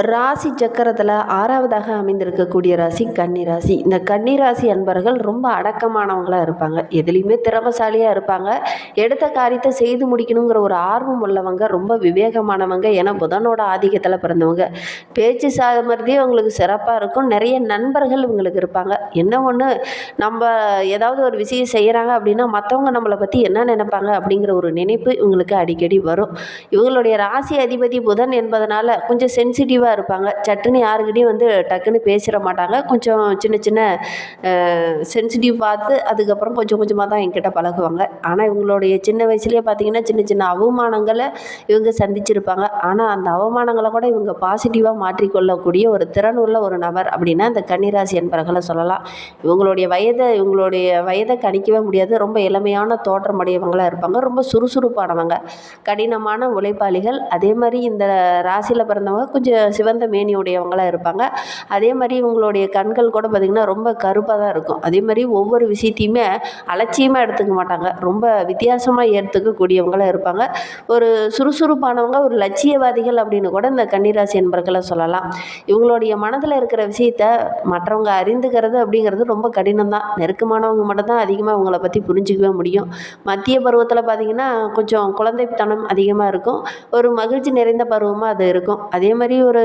ராசி சக்கரத்தில் ஆறாவதாக அமைந்திருக்கக்கூடிய ராசி கன்னி ராசி. இந்த கன்னி ராசி அன்பர்கள் ரொம்ப அடக்கமானவங்களாக இருப்பாங்க. எதுலேயுமே திறமசாலியாக இருப்பாங்க. எடுத்த காரியத்தை செய்து முடிக்கணுங்கிற ஒரு ஆர்வம் உள்ளவங்க ரொம்ப விவேகமானவங்க ஏன்னா புதனோட ஆதிக்கத்தில் பிறந்தவங்க. பேச்சு சாமர்த்தியம் அவங்களுக்கு சிறப்பாக இருக்கும். நிறைய நண்பர்கள் இவங்களுக்கு இருப்பாங்க. என்ன ஒன்று நம்ம ஏதாவது ஒரு விஷயம் செய்கிறாங்க அப்படின்னா மற்றவங்க நம்மளை பற்றி என்ன நினைப்பாங்க அப்படிங்கிற ஒரு நினைப்பு இவங்களுக்கு அடிக்கடி வரும். இவங்களுடைய ராசி அதிபதி புதன் என்பதனால கொஞ்சம் சென்சிட்டிவாக இருப்பாங்க. சட்டுன்னு யாருக்கிட்டையும் வந்து டக்குன்னு பேசிட மாட்டாங்க. கொஞ்சம் சின்ன சின்ன சென்சிட்டிவ் பார்த்து அதுக்கப்புறம் கொஞ்சம் கொஞ்சமாக தான் என்கிட்ட பழகுவாங்க. ஆனால் இவங்களுடைய சின்ன வயசுலேயே பார்த்தீங்கன்னா சின்ன சின்ன அவமானங்களை இவங்க சந்திச்சிருப்பாங்க. ஆனால் அந்த அவமானங்களை கூட இவங்க பாசிட்டிவாக மாற்றிக்கொள்ளக்கூடிய ஒரு திறன் உள்ள ஒரு நபர் அப்படின்னா இந்த கன்னிராசி என்பர்களை சொல்லலாம். இவங்களுடைய வயதை இவங்களுடைய வயதை கணிக்கவே முடியாது. ரொம்ப இளமையான தோற்றமுடையவங்களாக இருப்பாங்க. ரொம்ப சுறுசுறுப்பானவங்க. கடினமான உழைப்பாளிகள். அதே மாதிரி இந்த ராசியில் பிறந்தவங்க கொஞ்சம் சிவந்த மேனி உடையவங்களாக இருப்பாங்க. அதே மாதிரி இவங்களுடைய கண்கள் கூட பார்த்திங்கன்னா ரொம்ப கருப்பாக தான் இருக்கும். அதே மாதிரி ஒவ்வொரு விஷயத்தையுமே அலட்சியமாக எடுத்துக்க மாட்டாங்க. ரொம்ப வித்தியாசமாக ஏற்றுக்கக்கூடியவங்களாக இருப்பாங்க. ஒரு சுறுசுறுப்பானவங்க ஒரு லட்சியவாதிகள் அப்படின்னு கூட இந்த கன்னிராசி என்பர்களை சொல்லலாம். இவங்களுடைய மனதில் இருக்கிற விஷயத்த மற்றவங்க அறிந்துக்கிறது அப்படிங்கிறது ரொம்ப கடினம் தான். நெருக்கமானவங்க மட்டும்தான் அதிகமாக இவங்களை பற்றி புரிஞ்சிக்கவே முடியும். மத்திய பருவத்தில் பார்த்திங்கன்னா கொஞ்சம் குழந்தைத்தனம் அதிகமாக இருக்கும். ஒரு மகிழ்ச்சி நிறைந்த பருவமாக அது இருக்கும். அதே மாதிரி ஒரு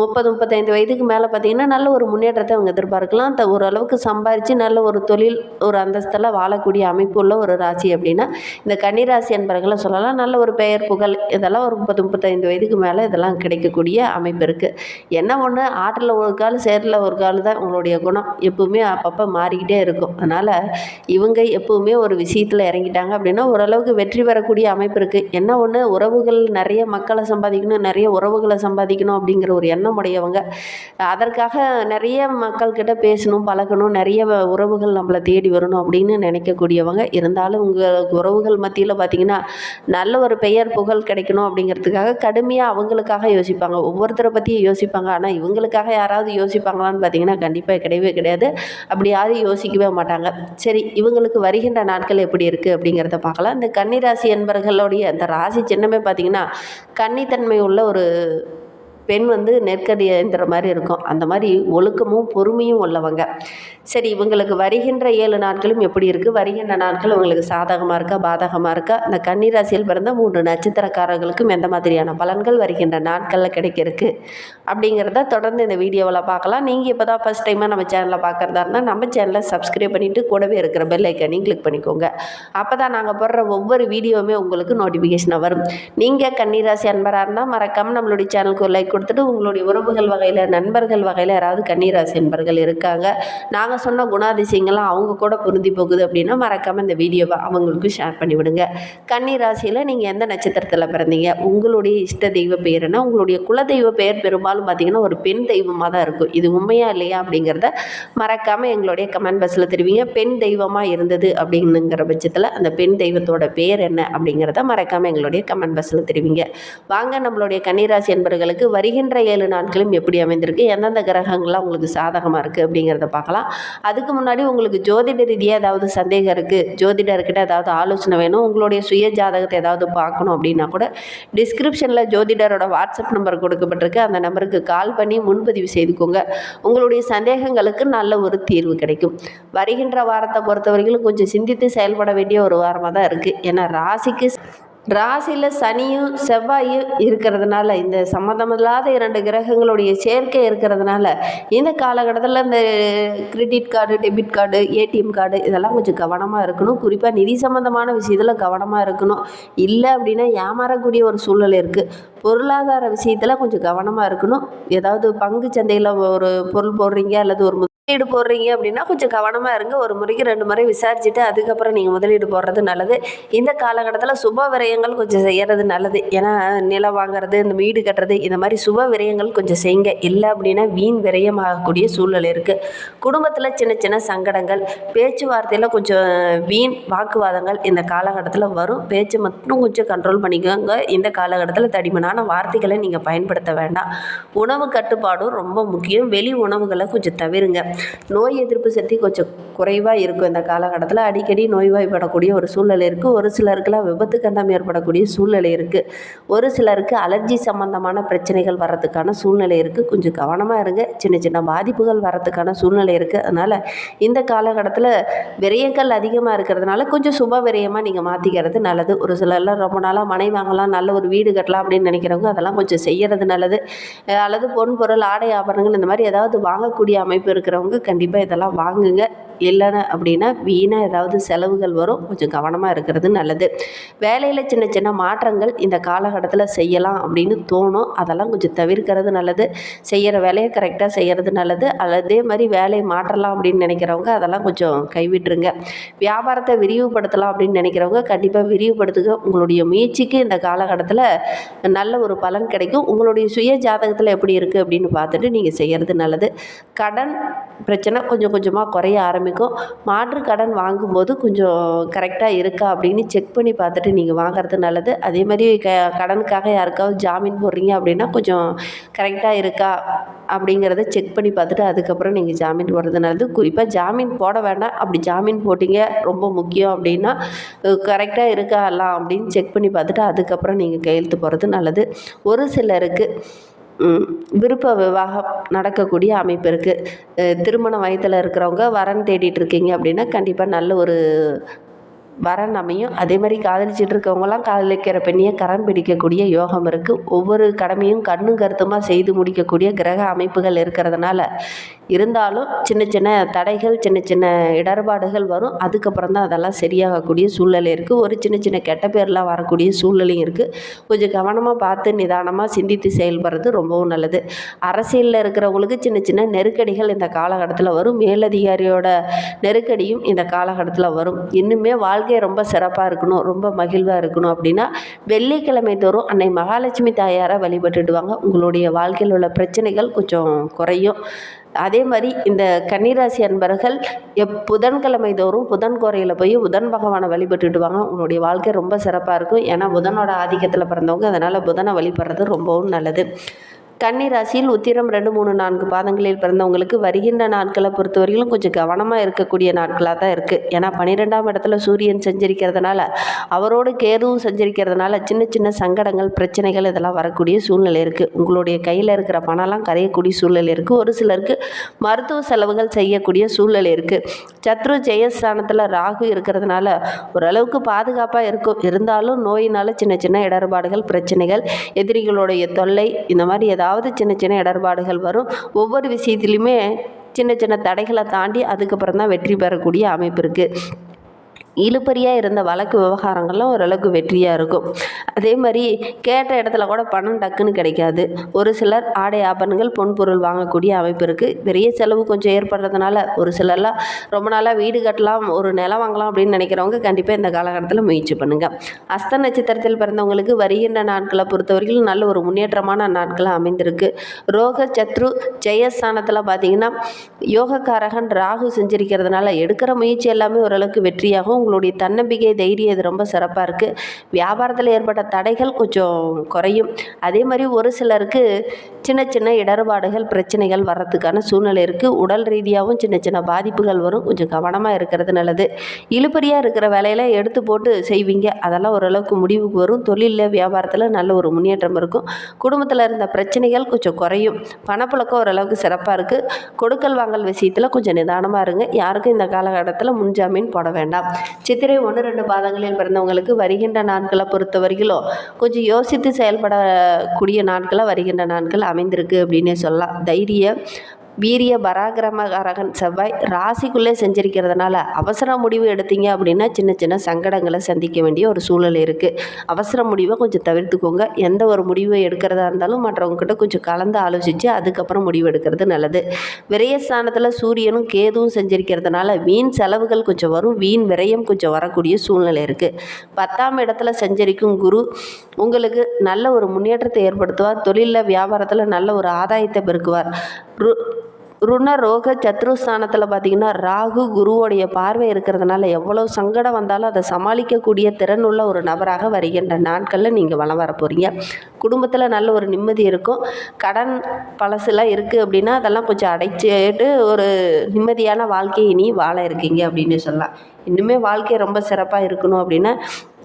முப்பது முப்பத்தைந்து வயதுக்கு மேலே பார்த்திங்கன்னா நல்ல ஒரு முன்னேற்றத்தை அவங்க எதிர்பார்க்கலாம். த ஓரளவுக்கு சம்பாரித்து நல்ல ஒரு தொழில் ஒரு அந்தஸ்தில் வாழக்கூடிய அமைப்பு உள்ள ஒரு ராசி அப்படின்னா இந்த கன்னிராசி என்பர்களை சொல்லலாம். நல்ல ஒரு பெயர் புகழ் இதெல்லாம் ஒரு முப்பது முப்பத்தைந்து வயதுக்கு மேலே இதெல்லாம் கிடைக்கக்கூடிய அமைப்பு இருக்குது என்ன ஒன்று ஆற்றில் ஒரு கால் சேரில் ஒரு கால் தான் உங்களுடைய குணம். எப்பவுமே அப்பப்போ மாறிக்கிட்டே இருக்கும். அதனால் இவங்க எப்பவுமே ஒரு விஷயத்தில் இறங்கிட்டாங்க அப்படின்னா ஓரளவுக்கு வெற்றி பெறக்கூடிய அமைப்பு இருக்குது என்ன ஒன்று உறவுகள் நிறைய மக்களை சம்பாதிக்கணும் நிறைய உறவுகளை சம்பாதிக்கணும். அப்படிங்கிற ஒரு எண்ணம் உடையவங்க. அதற்காக நிறைய மக்கள்கிட்ட பேசணும் பழகணும் நிறைய வ- உறவுகள் நம்மளை தேடி வரணும் அப்படின்னு நினைக்கக்கூடியவங்க. இருந்தாலும் உங்கள் உறவுகள் மத்தியில் பார்த்திங்கன்னா நல்ல ஒரு பெயர் புகழ் கிடைக்கணும் அப்படிங்கிறதுக்காக கடுமையாக அவங்களுக்காக யோசிப்பாங்க. ஒவ்வொருத்தரை பற்றியும் யோசிப்பாங்க. ஆனால் இவங்களுக்காக யாராவது யோசிப்பாங்களான்னு பார்த்தீங்கன்னா கண்டிப்பாக கிடையவே கிடையாது. அப்படி யாரும் யோசிக்கவே மாட்டாங்க. சரி இவங்களுக்கு வருகின்ற நாட்கள் எப்படி இருக்குது அப்படிங்கிறத பார்க்கலாம் இந்த கன்னிராசி என்பர்களுடைய அந்த ராசி சின்னமே பார்த்திங்கன்னா கன்னித்தன்மை உள்ள ஒரு பெண் வந்து நெற்கடி மாதிரி இருக்கும். அந்த மாதிரி ஒழுக்கமும் பொறுமையும் உள்ளவங்க. சரி இவங்களுக்கு வருகின்ற ஏழு நாட்களும் எப்படி இருக்குது வருகின்ற நாட்கள் உங்களுக்கு சாதகமாக இருக்கா? பாதகமாக இருக்கா? இந்த கன்னிராசியில் பிறந்த மூன்று நட்சத்திரக்காரர்களுக்கும் எந்த மாதிரியான பலன்கள் வருகின்ற நாட்களில் கிடைக்கிறதுக்கு அப்படிங்கிறத தொடர்ந்து இந்த வீடியோவில் பார்க்கலாம். நீங்கள் இப்போ தான் ஃபஸ்ட் டைமாக நம்ம சேனலில் பார்க்குறதா இருந்தால் நம்ம சேனலை சப்ஸ்கிரைப் பண்ணிவிட்டு கூடவே இருக்கிற பெல் ஐக்கனையும் கிளிக் பண்ணிக்கோங்க. அப்போ தான் நாங்கள் போடுற ஒவ்வொரு வீடியோவுமே உங்களுக்கு நோட்டிஃபிகேஷனாக வரும். நீங்கள் கன்னிராசி அன்பராக இருந்தால் மறக்காமல் நம்மளுடைய சேனலுக்கு ஒரு லைக் கொடுத்துட்டு உங்களுடைய உறவுகள் வகையில் நண்பர்கள் வகையில் யாராவது கன்னிராசி நண்பர்கள் இருக்காங்க. நாங்கள் சொன்ன குணாதிசயங்கள்லாம் அவங்க கூட பொருந்தி போகுது அப்படின்னா மறக்காமல் இந்த வீடியோவை அவங்களுக்கு ஷேர் பண்ணிவிடுங்க. கன்னிராசியில் நீங்கள் எந்த நட்சத்திரத்தில் பிறந்தீங்க? உங்களுடைய இஷ்ட தெய்வ பெயர் என்ன? உங்களுடைய குலதெய்வ பெயர் பெரும்பாலும் பார்த்தீங்கன்னா ஒரு பெண் தெய்வமாக தான் இருக்கும். இது உண்மையா இல்லையா அப்படிங்கிறத மறக்காமல் எங்களுடைய கமெண்ட் பாக்ஸில் தெரிவிங்க. பெண் தெய்வமாக இருந்தது அப்படின்னுங்கிற பட்சத்தில் அந்த பெண் தெய்வத்தோட பெயர் என்ன அப்படிங்கிறத மறக்காமல் எங்களுடைய கமெண்ட் பாக்ஸில் தெரிவிங்க. வாங்க நம்மளுடைய கன்னிராசி என்பர்களுக்கு வருகின்ற ஏழு நாட்களும் எப்படி அமைந்திருக்கு? எந்தெந்த கிரகங்கள்லாம் உங்களுக்கு சாதகமாக இருக்குது அப்படிங்கிறத பார்க்கலாம். அதுக்கு முன்னாடி உங்களுக்கு ஜோதிட ரீதியாக ஏதாவது சந்தேகம் இருக்குது ஜோதிடர்கிட்ட ஏதாவது ஆலோசனை வேணும்? உங்களுடைய சுய ஜாதகத்தை ஏதாவது பார்க்கணும் அப்படின்னா கூட டிஸ்கிரிப்ஷனில் ஜோதிடரோட வாட்ஸ்அப் நம்பர் கொடுக்கப்பட்டிருக்கு. அந்த நம்பருக்கு கால் பண்ணி முன்பதிவு செய்துக்கோங்க. உங்களுடைய சந்தேகங்களுக்கு நல்ல ஒரு தீர்வு கிடைக்கும். வருகின்ற வாரத்தை பொறுத்த வரைக்கும் கொஞ்சம் சிந்தித்து செயல்பட வேண்டிய ஒரு வாரமாக தான் இருக்குது ஏன்னா ராசிக்கு ராசியில் சனியும் செவ்வாயும் இருக்கிறதுனால இந்த சம்மந்தமில்லாத இரண்டு கிரகங்களுடைய சேர்க்கை இருக்கிறதுனால இந்த காலகட்டத்தில் இந்த credit card debit card ATM card இதெல்லாம் கொஞ்சம் கவனமாக இருக்கணும். குறிப்பாக நிதி சம்மந்தமான விஷயத்தில் கவனமாக இருக்கணும். இல்லை அப்படின்னா ஏமாறக்கூடிய ஒரு சூழ்நிலை இருக்குது பொருளாதார விஷயத்தில் கொஞ்சம் கவனமாக இருக்கணும். ஏதாவது பங்கு சந்தையில் ஒரு பொருள் போடுறீங்க அல்லது ஒரு முதலீடு போடுறீங்க அப்படின்னா கொஞ்சம் கவனமாக இருங்க. ஒரு முறைக்கு ரெண்டு முறை விசாரிச்சுட்டு அதுக்கப்புறம் நீங்கள் முதலீடு போடுறது நல்லது. இந்த காலகட்டத்தில் சுப விரயங்கள் கொஞ்சம் செய்கிறது நல்லது. ஏன்னா நிலம் வாங்குறது இந்த வீடு கட்டுறது இந்த மாதிரி சுப விரயங்கள் கொஞ்சம் செய்யுங்க. இல்லை அப்படின்னா வீண் விரயமாகக்கூடிய சூழல் இருக்குது குடும்பத்தில் சின்ன சின்ன சங்கடங்கள் பேச்சுவார்த்தையில் கொஞ்சம் வீண் வாக்குவாதங்கள் இந்த காலகட்டத்தில் வரும். பேச்சு மட்டும் கொஞ்சம் கண்ட்ரோல் பண்ணிக்கோங்க. இந்த காலகட்டத்தில் தடிமனான வார்த்தைகளை நீங்கள் பயன்படுத்த வேண்டாம். உணவு கட்டுப்பாடும் ரொம்ப முக்கியம். வெளி உணவுகளை கொஞ்சம் தவிருங்க. நோய் எதிர்ப்பு சக்தி கொஞ்சம் குறைவாக இருக்கும் இந்த காலகட்டத்தில். அடிக்கடி நோய்வாய்ப்படக்கூடிய ஒரு சூழ்நிலை இருக்குது ஒரு சிலருக்குலாம் விபத்து கண்டம் ஏற்படக்கூடிய சூழ்நிலை இருக்குது ஒரு சிலருக்கு அலர்ஜி சம்மந்தமான பிரச்சனைகள் வர்றதுக்கான சூழ்நிலை இருக்குது கொஞ்சம் கவனமாக இருங்க. சின்ன சின்ன பாதிப்புகள் வர்றதுக்கான சூழ்நிலை இருக்குது அதனால் இந்த காலகட்டத்தில் விரயங்கள் அதிகமாக இருக்கிறதுனால கொஞ்சம் சுப விரயமாக நீங்கள் மாற்றிக்கிறது நல்லது. ஒரு சிலர்லாம் ரொம்ப நாளாக மனை வாங்கலாம் நல்ல ஒரு வீடு கட்டலாம் அப்படின்னு நினைக்கிறவங்க அதெல்லாம் கொஞ்சம் செய்கிறது நல்லது. அல்லது பொன் பொருள் ஆடை ஆபரணங்கள் இந்த மாதிரி ஏதாவது வாங்கக்கூடிய அமைப்பு இருக்கிறவங்க கண்டிப்பாக இதெல்லாம் வாங்குங்க. இல்லைன்னு அப்படின்னா வீணாக ஏதாவது செலவுகள் வரும். கொஞ்சம் கவனமாக இருக்கிறது நல்லது. வேலையில் சின்ன சின்ன மாற்றங்கள் இந்த காலகட்டத்தில் செய்யலாம் அப்படின்னு தோணும். அதெல்லாம் கொஞ்சம் தவிர்க்கிறது நல்லது. செய்கிற வேலையை கரெக்டாக செய்கிறது நல்லது. அதே மாதிரி வேலையை மாற்றலாம் அப்படின்னு நினைக்கிறவங்க அதெல்லாம் கொஞ்சம் கைவிட்டுருங்க. வியாபாரத்தை விரிவுபடுத்தலாம் அப்படின்னு நினைக்கிறவங்க கண்டிப்பாக விரிவுபடுத்துக உங்களுடைய முயற்சிக்கு இந்த காலகட்டத்தில் நல்ல ஒரு பலன் கிடைக்கும். உங்களுடைய சுய ஜாதகத்தில் எப்படி இருக்குது அப்படின்னு பார்த்துட்டு நீங்கள் செய்கிறது நல்லது. கடன் பிரச்சனை கொஞ்சம் கொஞ்சமாக குறைய ஆரம்பிக்கும். மாற்று கடன் வாங்கும்போது கொஞ்சம் கரெக்டாக இருக்கா அப்படின்னு செக் பண்ணி பார்த்துட்டு நீங்கள் வாங்குறது நல்லது. அதே மாதிரி க கடனுக்காக யாருக்காவது ஜாமீன் போடுறீங்க அப்படின்னா கொஞ்சம் கரெக்டாக இருக்கா அப்படிங்கிறத செக் பண்ணி பார்த்துட்டு அதுக்கப்புறம் நீங்கள் ஜாமீன் போடுறது நல்லது. குறிப்பாக ஜாமீன் போட வேண்டாம். அப்படி ஜாமீன் போட்டிங்க ரொம்ப முக்கியம் அப்படின்னா கரெக்டாக இருக்கா எல்லாம் அப்படின்னு செக் பண்ணி பார்த்துட்டு அதுக்கப்புறம் நீங்கள் கையெழுத்து போடுறது நல்லது. ஒரு சிலருக்கு விருப்ப விவாகம் நடக்கக்கூடிய அமைப்பு இருக்குது திருமண வயதில் இருக்கிறவங்க வரன் தேடிட்டு இருக்கீங்க அப்படின்னா கண்டிப்பாக நல்ல ஒரு வரன் அமையும் அதே மாதிரி காதலிச்சுட்டு இருக்கவங்களாம் காதலிக்கிற பெண்ணியை கரம் பிடிக்கக்கூடிய யோகம் இருக்குது ஒவ்வொரு கடமையும் கண்ணும் கருத்துமாக செய்து முடிக்கக்கூடிய கிரக அமைப்புகள் இருக்கிறதுனால இருந்தாலும் சின்ன சின்ன தடைகள் சின்ன சின்ன இடர்பாடுகள் வரும். அதுக்கப்புறம் தான் அதெல்லாம் சரியாகக்கூடிய சூழ்நிலை இருக்குது ஒரு சின்ன சின்ன கெட்ட பேர்லாம் வரக்கூடிய சூழ்நிலையும் இருக்குது கொஞ்சம் கவனமாக பார்த்து நிதானமாக சிந்தித்து செயல்படுறது ரொம்பவும் நல்லது. அரசியலில் இருக்கிறவங்களுக்கு சின்ன சின்ன நெருக்கடிகள் இந்த காலகட்டத்தில் வரும். மேலதிகாரியோட நெருக்கடியும் இந்த காலகட்டத்தில் வரும். இன்னுமே வாழ்க்கை ரொம்ப சிறப்பாக இருக்கணும் ரொம்ப மகிழ்வாக இருக்கணும் அப்படின்னா வெள்ளிக்கிழமை தோறும் அன்னை மகாலட்சுமி தாயாரை வழிபட்டுடுவாங்க. உங்களுடைய வாழ்க்கையில் உள்ள பிரச்சனைகள் கொஞ்சம் குறையும். அதே மாதிரி இந்த கன்னிராசி அன்பர்கள் எப் புதன்கிழமை தோறும் புதன் கோரையில் போய் புதன் பகவானை வழிபட்டுடுவாங்க. உங்களுடைய வாழ்க்கை ரொம்ப சிறப்பாக இருக்கும். ஏன்னா புதனோட ஆதிக்கத்தில் பிறந்தவங்க. அதனால் புதனை வழிபடுறது ரொம்பவும் நல்லது. கன்னிராசியில் உத்திரம் ரெண்டு மூணு நான்கு பாதங்களில் பிறந்தவங்களுக்கு வருகின்ற நாட்களை பொறுத்தவரையிலும் கொஞ்சம் கவனமாக இருக்கக்கூடிய நாட்களாக தான் இருக்குது ஏன்னா பன்னிரெண்டாம் இடத்துல சூரியன் சஞ்சரிக்கிறதுனால அவரோடு கேதுவும் சஞ்சரிக்கிறதுனால சின்ன சின்ன சங்கடங்கள் பிரச்சனைகள் இதெல்லாம் வரக்கூடிய சூழ்நிலை இருக்குது உங்களுடைய கையில் இருக்கிற பணம்லாம் கரையக்கூடிய சூழ்நிலை இருக்குது ஒரு சிலருக்கு மருத்துவ செலவுகள் செய்யக்கூடிய சூழ்நிலை இருக்குது சத்ரு ஜெயஸ்தானத்தில் ராகு இருக்கிறதுனால ஓரளவுக்கு பாதுகாப்பாக இருக்கும் இருந்தாலும் நோயினால் சின்ன சின்ன இடர்பாடுகள் பிரச்சனைகள் எதிரிகளுடைய தொல்லை இந்த மாதிரி ஏதாவது சின்ன சின்ன இடர்பாடுகள் வரும். ஒவ்வொரு விஷயத்துலையுமே சின்ன சின்ன தடைகளை தாண்டி அதுக்கப்புறம் தான் வெற்றி பெறக்கூடிய அமைப்பு இருக்குது இழுபறியாக இருந்த வழக்கு விவகாரங்கள்லாம் ஓரளவுக்கு வெற்றியாக இருக்கும். அதே மாதிரி கேட்ட இடத்துல கூட பணம் டக்குன்னு கிடைக்காது. ஒரு சிலர் ஆடை ஆபரணங்கள் பொன்பொருள் வாங்கக்கூடிய அமைப்பு இருக்குது பெரிய செலவு கொஞ்சம் ஏற்படுறதுனால ஒரு சிலர்லாம் ரொம்ப நாளாக வீடு கட்டலாம் ஒரு நிலம் வாங்கலாம் அப்படின்னு நினைக்கிறவங்க கண்டிப்பாக இந்த காலகட்டத்தில் முயற்சி பண்ணுங்கள் அஸ்த நட்சத்திரத்தில் பிறந்தவங்களுக்கு வருகின்ற நாட்களை பொறுத்தவரைக்கும் நல்ல ஒரு முன்னேற்றமான நாட்களாக அமைந்திருக்கு. ரோக சத்ரு ஜெயஸ்தானத்தில் பார்த்தீங்கன்னா யோகக்காரகன் ராகு செஞ்சிருக்கிறதுனால எடுக்கிற முயற்சி எல்லாமே ஓரளவுக்கு வெற்றியாகும் உங்களுடைய தன்னம்பிக்கை தைரியம் இது ரொம்ப சிறப்பாக இருக்குது வியாபாரத்தில் ஏற்பட்ட தடைகள் கொஞ்சம் குறையும். அதே மாதிரி ஒரு சிலருக்கு சின்ன சின்ன இடர்பாடுகள் பிரச்சனைகள் வர்றதுக்கான சூழ்நிலை இருக்குது உடல் ரீதியாகவும் சின்ன சின்ன பாதிப்புகள் வரும். கொஞ்சம் கவனமாக இருக்கிறது நல்லது. இழுபறியாக இருக்கிற வேலையில் எடுத்து போட்டு செய்வீங்க. அதெல்லாம் ஓரளவுக்கு முடிவுக்கு வரும். தொழிலில் வியாபாரத்தில் நல்ல ஒரு முன்னேற்றம் இருக்கும். குடும்பத்தில் இருந்த பிரச்சனைகள் கொஞ்சம் குறையும். பணப்புழக்கம் ஓரளவுக்கு சிறப்பாக இருக்குது கொடுக்கல் வாங்கல் விஷயத்தில் கொஞ்சம் நிதானமாக இருங்க. யாருக்கும் இந்த காலகட்டத்தில் முன்ஜாமீன் போட வேண்டாம். சித்திரை ஒன்று ரெண்டு பாதங்களில் பிறந்தவங்களுக்கு வருகின்ற நாட்களை பொறுத்த வரையிலும் கொஞ்சம் யோசித்து செயல்படக்கூடிய நாட்களாக வருகின்ற நாட்கள் அமைந்திருக்கு அப்படின்னே சொல்லலாம். தைரிய வீரிய பராக்கிரமகாரகன் செவ்வாய் ராசிக்குள்ளே செஞ்சிருக்கிறதுனால அவசர முடிவு எடுத்தீங்க அப்படின்னா சின்ன சின்ன சங்கடங்களை சந்திக்க வேண்டிய ஒரு சூழல் இருக்குது அவசர முடிவை கொஞ்சம் தவிர்த்துக்கோங்க. எந்த ஒரு முடிவை எடுக்கிறதா இருந்தாலும் மற்றவங்ககிட்ட கொஞ்சம் கலந்து ஆலோசித்து அதுக்கப்புறம் முடிவு எடுக்கிறது நல்லது. விரயஸ்தானத்தில் சூரியனும் கேதுவும் செஞ்சிருக்கிறதுனால வீண் செலவுகள் கொஞ்சம் வரும். வீண் விரயம் கொஞ்சம் வரக்கூடிய சூழ்நிலை இருக்குது பத்தாம் இடத்துல செஞ்சிருக்கும் குரு உங்களுக்கு நல்ல ஒரு முன்னேற்றத்தை ஏற்படுத்துவார். தொழிலில் வியாபாரத்தில் நல்ல ஒரு ஆதாயத்தை பெருக்குவார். ரு ருண ரோக சத்ருஸ்தானத்தில் பார்த்தீங்கன்னா ராகு குருவோடைய பார்வை இருக்கிறதுனால எவ்வளோ சங்கடம் வந்தாலும் அதை சமாளிக்கக்கூடிய திறன் உள்ள ஒரு நபராக வருகின்ற நாட்களில் நீங்கள் வளம் வர போகிறீங்க குடும்பத்தில் நல்ல ஒரு நிம்மதி இருக்கும். கடன் பழசுலாம் இருக்குது அப்படின்னா அதெல்லாம் கொஞ்சம் அடைச்சிட்டு ஒரு நிம்மதியான வாழ்க்கையை இனி வாழ இருக்கீங்க அப்படின்னு சொல்லலாம். இன்னுமே வாழ்க்கை ரொம்ப சிறப்பாக இருக்கணும் அப்படின்னா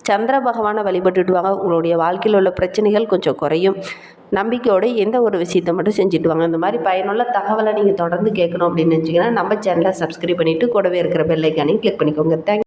சந்திர பகவானை வழிபட்டுட்டு வாங்க உங்களுடைய வாழ்க்கையில் உள்ள பிரச்சனைகள் கொஞ்சம் குறையும். நம்பிக்கையோடு எந்த ஒரு விஷயத்தை மட்டும் செஞ்சுட்டு வாங்க இந்த மாதிரி பயனுள்ள தகவலை நீங்கள் தொடர்ந்து கேட்கணும் அப்படின்னு நினச்சிங்கன்னா நம்ம சேனலை சப்ஸ்கிரைப் பண்ணிவிட்டு கூடவே இருக்கிற பெல்லைக்கானையும் கிளிக் பண்ணிக்கோங்க. தேங்க்